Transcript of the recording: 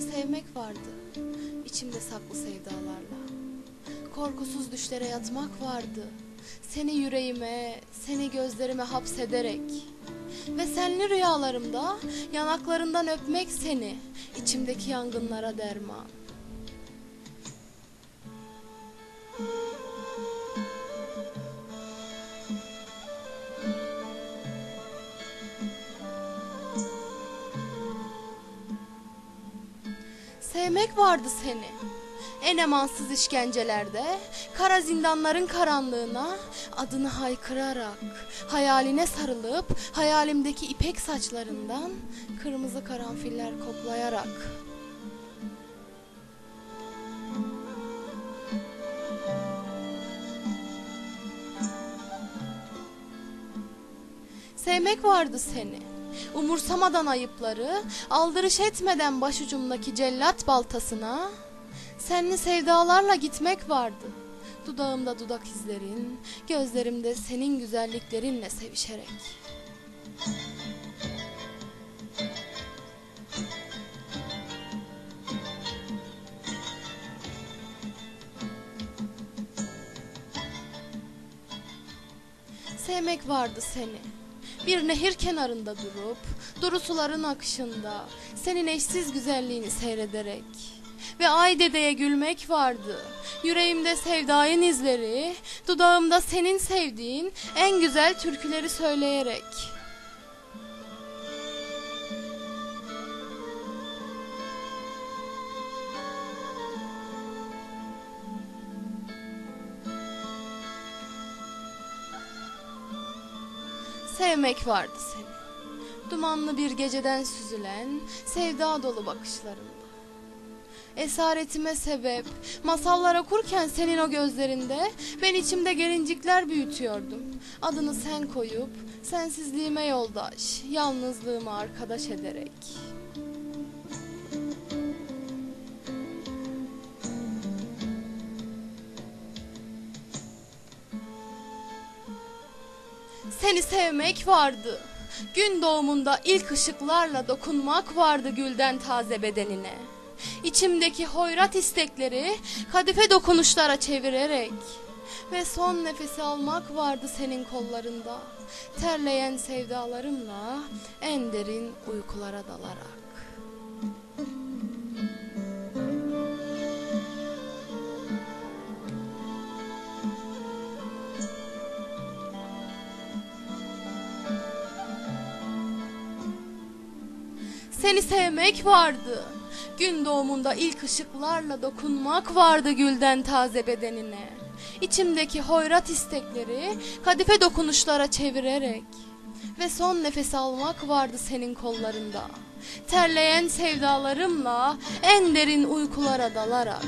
sevmek vardı. içimde saklı sevdalarla. Korkusuz düşlere yatmak vardı. Seni yüreğime, seni gözlerime hapsederek. Ve senli rüyalarımda yanaklarından öpmek seni. içimdeki yangınlara derman. Sevmek vardı seni. En emansız işkencelerde, kara zindanların karanlığına adını haykırarak, hayaline sarılıp hayalimdeki ipek saçlarından kırmızı karanfiller koklayarak. Sevmek vardı seni. Umursamadan ayıpları, aldırış etmeden başucumdaki cellat baltasına, senli sevdalarla gitmek vardı. Dudağımda dudak izlerin, gözlerimde senin güzelliklerinle sevişerek. Sevmek vardı seni. Bir nehir kenarında durup, duru suların akışında, senin eşsiz güzelliğini seyrederek. Ve ay dedeye gülmek vardı. Yüreğimde sevdayın izleri, dudağımda senin sevdiğin en güzel türküleri söyleyerek. Sevmek vardı seni. Dumanlı bir geceden süzülen sevda dolu bakışlarında. Esaretime sebep, masallar okurken senin o gözlerinde ben içimde gelincikler büyütüyordum. Adını sen koyup sensizliğime yoldaş, yalnızlığıma arkadaş ederek. Seni sevmek vardı. Gün doğumunda ilk ışıklarla dokunmak vardı gülden taze bedenine. İçimdeki hoyrat istekleri kadife dokunuşlara çevirerek ve son nefesi almak vardı senin kollarında. Terleyen sevdalarımla en derin uykulara dalarak. Seni sevmek vardı. Gün doğumunda ilk ışıklarla dokunmak vardı gülden taze bedenine. İçimdeki hoyrat istekleri kadife dokunuşlara çevirerek. Ve son nefes almak vardı senin kollarında. Terleyen sevdalarımla en derin uykulara dalarak.